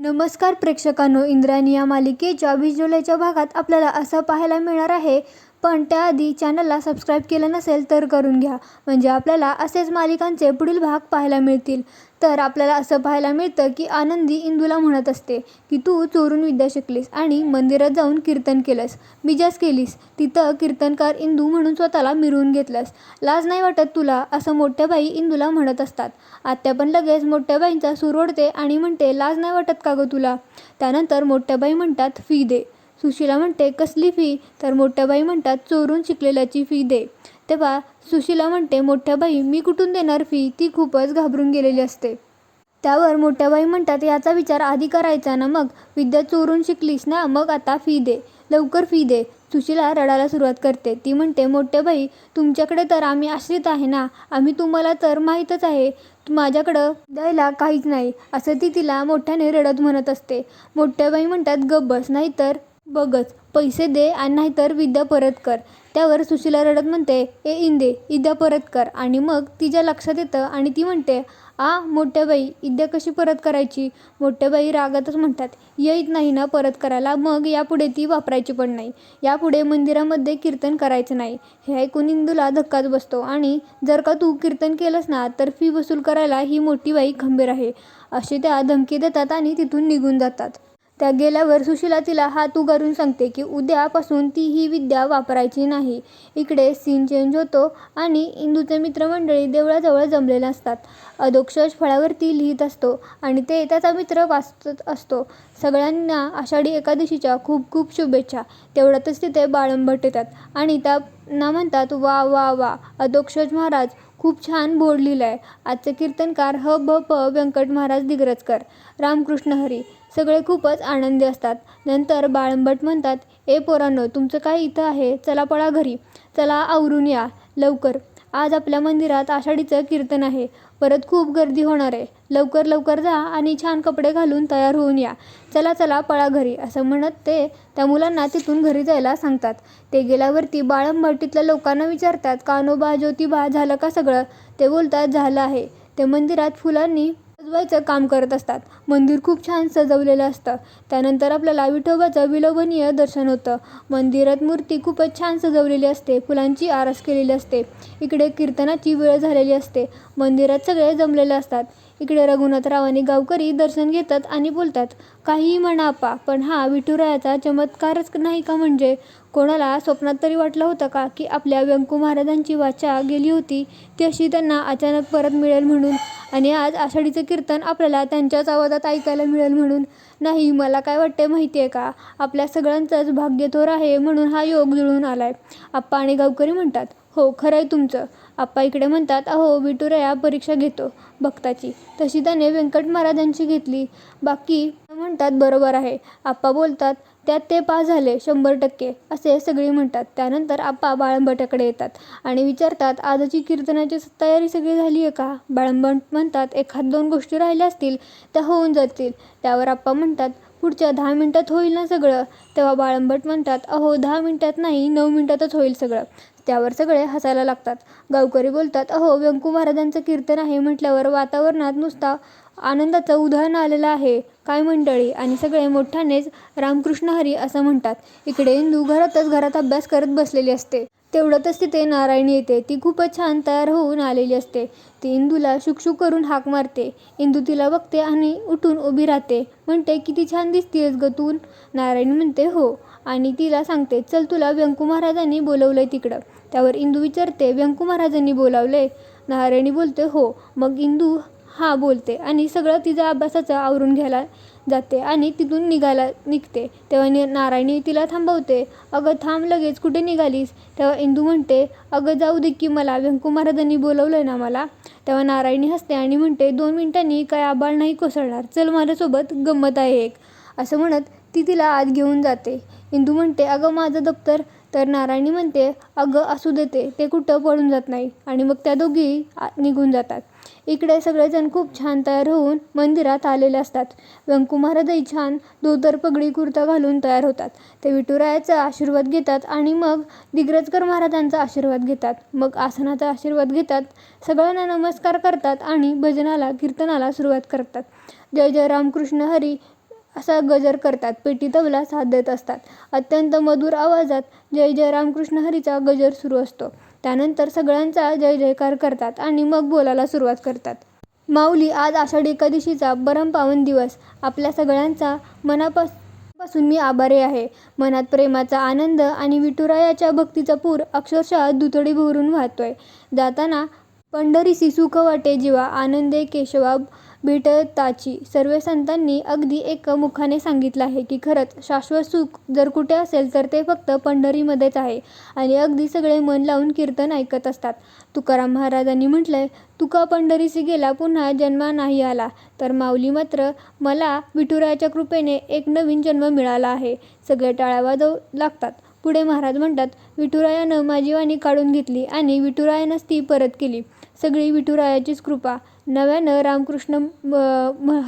नमस्कार प्रेक्षकांनो इंद्रायणी या मालिकेच्या विजुलेच्या भागात आपल्याला असं पाहायला मिळणार आहे पण त्याआधी चॅनलला सबस्क्राईब केलं नसेल तर करून घ्या. म्हणजे आपल्याला असेच मालिकांचे पुढील भाग पाहायला मिळतील. तर आपल्याला असं पाहायला मिळतं की आनंदी इंदूला म्हणत असते की तू चोरून विद्या शिकलीस आणि मंदिरात जाऊन कीर्तन केलंस. बिजास केलीस. तिथं कीर्तनकार इंदू म्हणून स्वतःला मिरवून घेतलंस. लाज नाही वाटत तुला असं मोठ्या बाई इंदूला म्हणत असतात. आत्या पण लगेच मोठ्या बाईंचा सूर ओढते आणि म्हणते लाज नाही वाटत का गं तुला त्यानंतर मोठ्या बाई म्हणतात फी दे. सुशीला म्हणते कसली फी तर मोठ्या बाई म्हणतात चोरून शिकलेल्याची फी दे. तेव्हा सुशीला म्हणते मोठ्या बाई मी कुठून देणार फी ती खूपच घाबरून गेलेली असते. त्यावर मोठ्या बाई म्हणतात याचा विचार आधी करायचा ना मग? विद्या चोरून शिकलीस ना मग आता फी दे. लवकर फी दे. सुशीला रडायला सुरुवात करते. ती म्हणते मोठ्या बाई तुमच्याकडे तर आम्ही आश्रित आहे ना? आम्ही तुम्हाला तर माहीतच आहे. माझ्याकडं द्यायला काहीच नाही. असं ती तिला मोठ्याने रडत म्हणत असते. मोठ्या बाई म्हणतात गब्बस नाही नाहीतर बघच पैसे दे आणि नाहीतर विद्या परत कर. त्यावर सुशीला रडत म्हणते ए इंदे इद्या परत कर. आणि मग तिच्या लक्षात येतं आणि ती म्हणते आ मोठ्या बाई इद्या कशी परत करायची? मोठ्या बाई रागातच म्हणतात येत नाही ना परत करायला मग यापुढे ती वापरायची पण नाही. यापुढे मंदिरामध्ये कीर्तन करायचं नाही. हे ऐकून इंदूला धक्काच बसतो आणि जर का तू कीर्तन केलंस ना तर फी वसूल करायला ही मोठी बाई खंबीर आहे. असे त्या धमकी देतात आणि तिथून निघून जातात. त्या गेल्यावर सुशीला तिला हात उगारून सांगते की उद्यापासून ती ही विद्या वापरायची नाही. इकडे सीन चेंज होतो आणि इंदूचे मित्रमंडळी देवळाजवळ जमलेले असतात. अधोक्षज फळावरती लिहित असतो आणि ते त्याचा मित्र वाचत असतो. सगळ्यांना आषाढी एकादशीच्या खूप खूप शुभेच्छा. तेवढ्यातच तिथे बाळंबट येतात आणि त्यांना म्हणतात वा वा वा अधोक्षज महाराज खूप छान बोर्ड लिहिलं आहे आजचे कीर्तनकार ह भ प व्यंकट महाराज दिग्रजकर. रामकृष्ण हरी. सगळे खूपच आनंदी असतात. नंतर बाळंबट म्हणतात ए पोरांनो तुमचं काय इथं आहे? चला पळा घरी. चला आवरून या. लवकर. आज आपल्या मंदिरात आषाढीचं कीर्तन आहे. परत खूप गर्दी होणार आहे. लवकर लवकर जा आणि छान कपडे घालून तयार होऊन या. चला चला पळा घरी. असं म्हणत ते त्या मुलांना तिथून घरी जायला सांगतात. ते गेल्यावरती बाळंबटीतल्या लोकांना विचारतात कानोबा ज्योतिबा झालं का सगळं? ते बोलतात झालं आहे. ते मंदिरात फुलांनी सजवायचं काम करत असतात. मंदिर खूप छान सजवलेलं असतं. त्यानंतर आपल्याला विठोबाचं विलोभनीय दर्शन होतं. मंदिरात मूर्ती खूपच छान सजवलेली असते. फुलांची आरस केलेली असते. इकडे कीर्तनाची वेळ झालेली असते. मंदिरात सगळे जमलेले असतात. इकडे रघुनाथराव आणि गावकरी दर्शन घेतात आणि बोलतात काहीही म्हणा आपा पण हा विठुरायाचा चमत्कारच नाही का म्हणजे? कोणाला स्वप्नात तरी वाटलं होतं का की आपल्या व्यंकू महाराजांची वाचा गेली होती ती अशी त्यांना अचानक परत मिळेल म्हणून? आणि आज आषाढीचं कीर्तन आपल्याला त्यांच्याच आवाजात ऐकायला मिळेल म्हणून? नाही मला काय वाटते माहिती आहे का? आपल्या सगळ्यांचंच भाग्यथोर आहे म्हणून हा योग जुळून आला आहे आप्पा आणि गावकरी म्हणतात हो खरं आहे तुमचं. आप्पा इकडे म्हणतात अहो विठुराया परीक्षा घेतो भक्ताची. तशी त्याने व्यंकट महाराजांची घेतली. बाकी म्हणतात बरोबर आहे. आप्पा बोलतात त्यात ते पास झाले शंभर टक्के असे सगळे म्हणतात. त्यानंतर आप्पा बाळंबटाकडे येतात आणि विचारतात आजची कीर्तनाची तयारी सगळी झाली आहे का? बाळंबट म्हणतात एखाद दोन गोष्टी राहिल्या असतील त्या होऊन जातील. त्यावर आप्पा म्हणतात पुढच्या दहा मिनटात होईल ना सगळं? तेव्हा बाळंबट म्हणतात अहो दहा मिनटात नाही नऊ मिनटातच होईल सगळं. त्यावर सगळे हसायला लागतात. गावकरी बोलतात अहो व्यंकू महाराजांचं कीर्तन आहे म्हटल्यावर वातावरणात नुसता आनंदाचं उदाहरण आलेलं आहे. काय मंडळी? आणि सगळे मोठ्यानेच रामकृष्ण हरी असं म्हणतात. इकडे इंदू घरातच घरात अभ्यास करत बसलेली असते. तेवढ्यातच तिथे नारायणी येते. ती खूपच छान तयार होऊन आलेली असते. ती इंदूला शुकशुक करून हाक मारते. इंदू तिला बघते आणि उठून उभी राहते. म्हणते किती छान दिसतेस ग तू. नारायणी म्हणते हो. आणि तिला सांगते चल तुला व्यंकू महाराजांनी बोलवलंय तिकडं. त्यावर इंदू विचारते व्यंकू महाराजांनी बोलावलंय? नारायणी बोलते हो. मग इंदू हां बोलते. आणि सगळं तिचं अभ्यासाचं आवरून घ्यायला जाते आणि तिथून निघायला निघते. तेव्हा नि नारायणी तिला थांबवते. अगं थांब लगेच. कुठे निघालीस? तेव्हा इंदू म्हणते अगं जाऊ दे की मला. व्यंकू महाराजांनी बोलवलं आहे ना मला. तेव्हा नारायणी हसते आणि म्हणते दोन मिनिटांनी काय आबाळ नाही कोसळणार. चल माझ्यासोबत गंमत आहे एक. असं म्हणत ती तिला आत घेऊन जाते. इंदू म्हणते अगं माझं दप्तर. तर नारायणी म्हणते अगं असू देते ते. कुठं पळून जात नाही. आणि मग त्या दोघी निघून जातात. इकडे सगळेजण खूप छान तयार होऊन मंदिरात आलेले असतात. व्यंकू महाराजही छान धोतर पगडी कुर्ता घालून तयार होतात. ते विठुरायाचा आशीर्वाद घेतात आणि मग दिग्रजकर महाराजांचा आशीर्वाद घेतात. मग आसनाचा आशीर्वाद घेतात सगळ्यांना नमस्कार करतात आणि भजनाला कीर्तनाला सुरुवात करतात. जय जय रामकृष्ण हरी असा गजर करतात. पेटी तबला साथ देत असतात. अत्यंत मधुर आवाजात जय जय रामकृष्ण हरीचा गजर सुरू असतो. त्यानंतर सगळ्यांचा जय जयकार करतात आणि मग बोलायला सुरुवात करतात. माऊली आज आषाढी एकादशीचा परमपावन दिवस. आपल्या सगळ्यांचा मनापासून मी आभारी आहे. मनात प्रेमाचा आनंद आणि विठुरायाच्या भक्तीचा पूर अक्षरशः दुतडी भरून वाहतोय. जाताना पंढरीसी सुख वाटे जीवा आनंदे केशवा भेटताची सर्व संतांनी अगदी एक मुखाने सांगितलं आहे की खरंच शाश्वत सुख जर कुठे असेल तर ते फक्त पंढरीमध्येच आहे. आणि अगदी सगळे मन लावून कीर्तन ऐकत असतात. तुकाराम महाराजांनी म्हटलंय तुका पंढरीसी गेला पुन्हा जन्मा नाही आला. तर माऊली मात्र मला विठुरायाच्या कृपेने एक नवीन जन्म मिळाला आहे. सगळे टाळ्या लागतात. पुढे महाराज म्हणतात विठुरायानं माझी वाणी काढून घेतली आणि विठुरायानंच ती परत केली. सगळी विठुरायाचीच कृपा. नव्यानं रामकृष्ण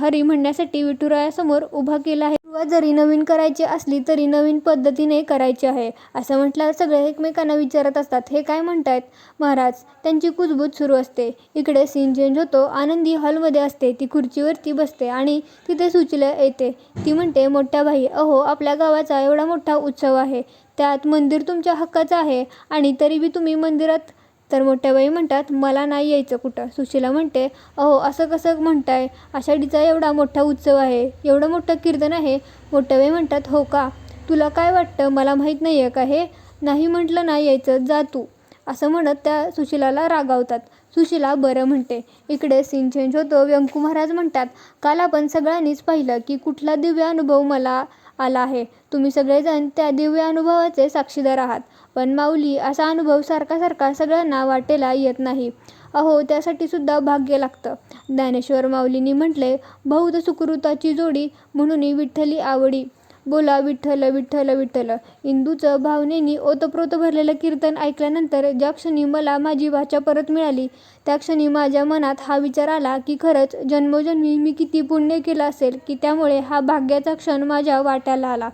हरी म्हणण्यासाठी विठुरायासमोर उभा केला आहे. सुरुवात जरी नवीन करायची असली तरी नवीन पद्धतीने करायची आहे. असं म्हटल्यावर सगळे एकमेकांना विचारत असतात हे काय म्हणतायत? महाराज त्यांची कुजबूज सुरू असते. इकडे सीन चेंज होतो. आनंदी हॉलमध्ये असते. ती खुर्चीवरती बसते आणि तिथे सुचल्या येते. ती म्हणते मोठ्या भाई अहो आपल्या गावाचा एवढा मोठा उत्सव आहे. त्यात मंदिर तुमच्या हक्काचं आहे आणि तरी बी तुम्ही मंदिरात तर मोठ्याबाई म्हणतात मला नाही यायचं कुठं. सुशीला म्हणते अहो असं कसं म्हणताय? आषाढीचा एवढा मोठा उत्सव आहे एवढं मोठं कीर्तन आहे. मोठ्याबाई म्हणतात हो का? तुला काय वाटतं? मला माहीत नाही आहे का हे? नाही म्हटलं नाही यायचं जा तू. असं म्हणत त्या सुशिलाला रागावतात. सुशिला बरं म्हणते. इकडे सीन चेंज होतो. व्यंकू महाराज म्हणतात काल आपण सगळ्यांनीच पाहिलं की कुठला दिव्य अनुभव मला आला आहे. तुम्ही सगळेजण त्या दिव्य अनुभवाचे साक्षीदार आहात. पण माऊली असा अनुभव सारखा सारखा सगळ्यांना वाटेला येत नाही. अहो त्यासाठी सुद्धा भाग्य लागतं. ज्ञानेश्वर माऊलींनी म्हटले बहुत सुकृताची जोडी म्हणून विठ्ठली आवडी. बोला विठ्ठल विठ्ठल विठ्ठल. इंदूचं भावनेनी ओतप्रोत भरलेलं कीर्तन ऐकल्यानंतर ज्या क्षणी मला माझी वाचा परत मिळाली त्या क्षणी माझ्या मनात हा विचार आला की खरंच जन्मोजन्मी मी किती पुण्य केलं असेल की त्यामुळे हा भाग्याचा क्षण माझ्या वाट्याला आला.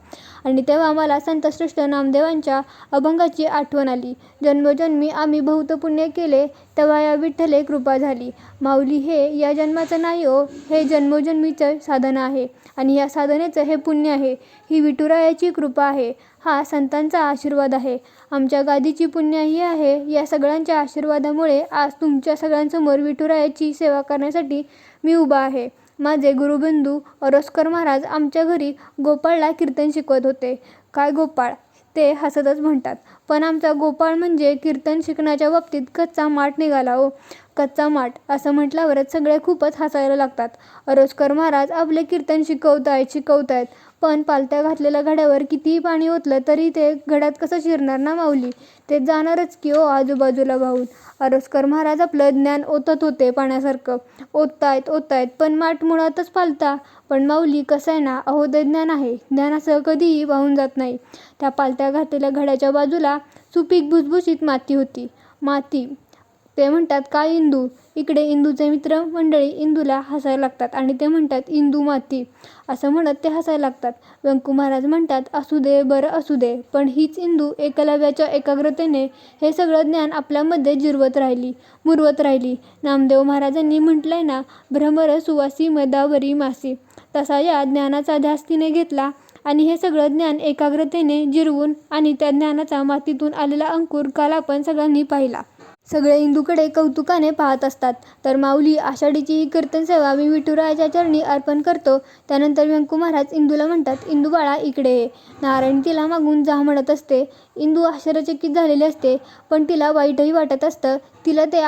आणि तेव्हा मला संतश्रेष्ठ नामदेवांच्या अभंगाची आठवण आली. जन्मोजन्मी आम्ही बहुत पुण्य केले तेव्हा या विठ्ठले कृपा झाली. माऊली हे या जन्माचं नाही हो हे जन्मोजन्मीचं साधन आहे. आणि या साधनेचं हे पुण्य आहे. ही विठुरायाची कृपा आहे. हा संतांचा आशीर्वाद आहे. आमच्या गादीची पुण्य ही आहे. या सगळ्यांच्या आशीर्वादामुळे आज तुमच्या सगळ्यांसमोर विठुरायाची सेवा करण्यासाठी मी उभा आहे. माझे गुरुबंधू अरोस्कर महाराज आमच्या घरी गोपाळला कीर्तन शिकवत होते. काय गोपाळ? ते हसतच म्हणतात. पण आमचा गोपाळ म्हणजे कीर्तन शिकण्याच्या बाबतीत कच्चा माठ निघाला हो. कच्चा माठ असं म्हटल्यावरच सगळे खूपच हसायला लागतात. अरोस्कर महाराज आपले कीर्तन शिकवत आहेत शिकवत आहेत पण पालत्या घातलेल्या घड्यावर कितीही पाणी ओतलं तरी ते घड्यात कसं शिरणार ना माऊली? ते जाणारच की ओ आजूबाजूला वाहून. अरस्कर महाराज आपलं ज्ञान ओतत होते पाण्यासारखं. ओततायत ओततायत पण माठ मुळातच पालता. पण माऊली कसं आहे ना अहो ते ज्ञान आहे. ज्ञान असं कधीही वाहून जात नाही. त्या पालत्या घातलेल्या घड्याच्या बाजूला सुपीक भुसभुशीत माती होती. माती ते म्हणतात काय इंदू? इकडे इंदूचे मित्र मंडळी इंदूला हसायला लागतात आणि ते म्हणतात इंदू माती. असं म्हणत ते हसायला लागतात. व्यंकू महाराज म्हणतात असू दे बरं असू दे पण हीच इंदू एकलव्याच्या एकाग्रतेने हे सगळं ज्ञान आपल्यामध्ये जिरवत राहिली मुरवत राहिली. नामदेव महाराजांनी म्हटलंय ना भ्रमर सुवासी मदावरी मासी. तसा या ज्ञानाचा ध्यास तिने घेतला आणि हे सगळं ज्ञान एकाग्रतेने जिरवून आणि त्या ज्ञानाचा मातीतून आलेला अंकुर काल आपण सगळ्यांनी पाहिला. सगळे इंदूकडे कौतुकाने पाहत असतात. तर माऊली आषाढीची ही कीर्तन सेवा मी विठुरायाच्या चरणी अर्पण करतो. त्यानंतर व्यंकू महाराज इंदूला म्हणतात इंदू बाळा इकडे ये. नारायण तिला मागून जा म्हणत असते. इंदू आश्चर्यचकित झालेली असते पण तिला वाईटही वाटत असतं. तिला ते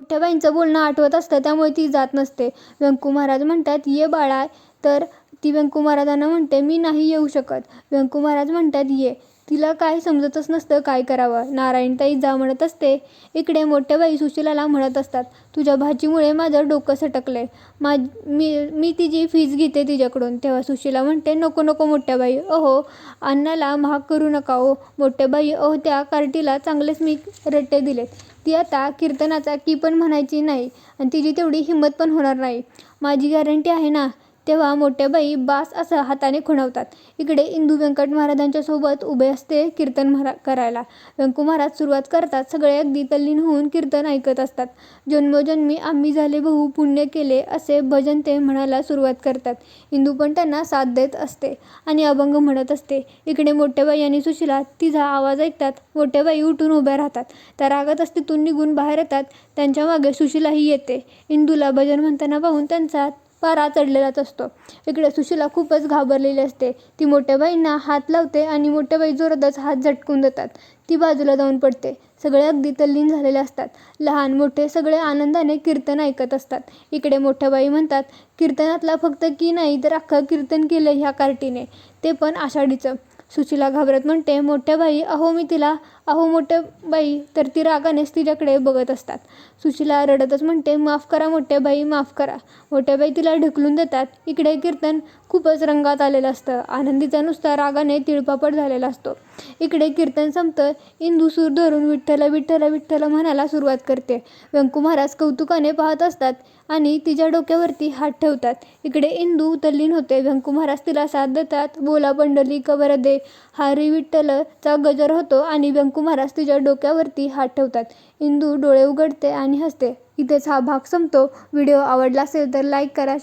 मोठ्याबाईंचं बोलणं आठवत असतं त्यामुळे ती जात नसते. व्यंकू महाराज म्हणतात ये बाळा. तर ती व्यंकू महाराजांना म्हणते मी नाही येऊ शकत. व्यंकू महाराज म्हणतात ये. तिला काय समजतच नसतं काय करावं. नारायणताई जा म्हणत असते इकडे मोठ्या बाई सुशिलाला म्हणत असतात तुझ्या भाजीमुळे माझं डोकं सटकलं आहे मा मी मी तिची फीज घेते तिच्याकडून. तेव्हा सुशिला म्हणते नको नको मोठ्या बाई. अहो अन्नाला महाग करू नका ओ मोठ्या बाई अहो त्या कार्टीला चांगलेच मी रट्टे दिलेत. ती आता कीर्तनाचा की पण म्हणायची नाही आणि तिची तेवढी हिंमत पण होणार नाही. माझी गॅरंटी आहे ना तेव्हा मोठ्याबाई बास असं हाताने खुणवतात. इकडे इंदू व्यंकट महाराजांच्या सोबत उभे असते कीर्तन महारा करायला. व्यंकू महाराज सुरुवात करतात सगळे अगदी तल्लीन होऊन कीर्तन ऐकत असतात. जन्मोजन्मी आम्ही झाले बहु पुण्य केले असे भजन ते म्हणायला सुरुवात करतात. इंदू पण त्यांना साथ देत असते आणि अभंग म्हणत असते. इकडे मोठ्याबाई आणि सुशिला तिचा आवाज ऐकतात. मोठ्याबाई उठून उभ्या राहतात. त्या रागातच तिथून निघून बाहेर येतात. त्यांच्या मागे सुशिलाही येते. इंदूला भजन म्हणताना पाहून त्यांचा पारा चढलेलाच असतो. इकडे सुशीला खूपच घाबरलेली असते. ती मोठ्याबाईंना हात लावते आणि मोठ्याबाई जोरातच हात झटकून देतात. ती बाजूला जाऊन पडते. सगळे अगदी तल्लीन झालेले असतात. लहान मोठे सगळे आनंदाने कीर्तन ऐकत असतात. इकडे मोठ्याबाई म्हणतात कीर्तनातला फक्त की नाही तर अख्खं कीर्तन केलं ह्या कार्टीने. ते पण आषाढीचं. सुशीला घाबरत म्हणते मोठ्या बाई अहो मी तिला अहो मोठ्या बाई तर ती रागानेच तिच्याकडे बघत असतात. सुशीला रडतच म्हणते माफ करा मोठ्या बाई माफ करा. मोठ्या बाई तिला ढकलून देतात. इकडे कीर्तन खूपच रंगात आलेलं असतं. आनंदीचा नुसता रागाने तिळपापड झालेला असतो. इकडे कीर्तन संपतं इंदू सूर धरून विठ्ठल विठ्ठल विठ्ठल म्हणायला सुरुवात करते. व्यंकू महाराज कौतुकाने पाहत असतात आणि तिच्या डोक्यावरती हात ठेवतात. इकडे इंदू तल्लीन होते. व्यंकू महाराज तिला साथ देतात. बोला पंडली कबर दे हरी विठ्ठलचा गजर होतो आणि व्यंकू महाराज तिच्या डोक्यावरती हात ठेवतात. इंदू डोळे उघडते आणि हसते. इथेच हा भाग संपतो. व्हिडिओ आवडला असेल तर लाईक करा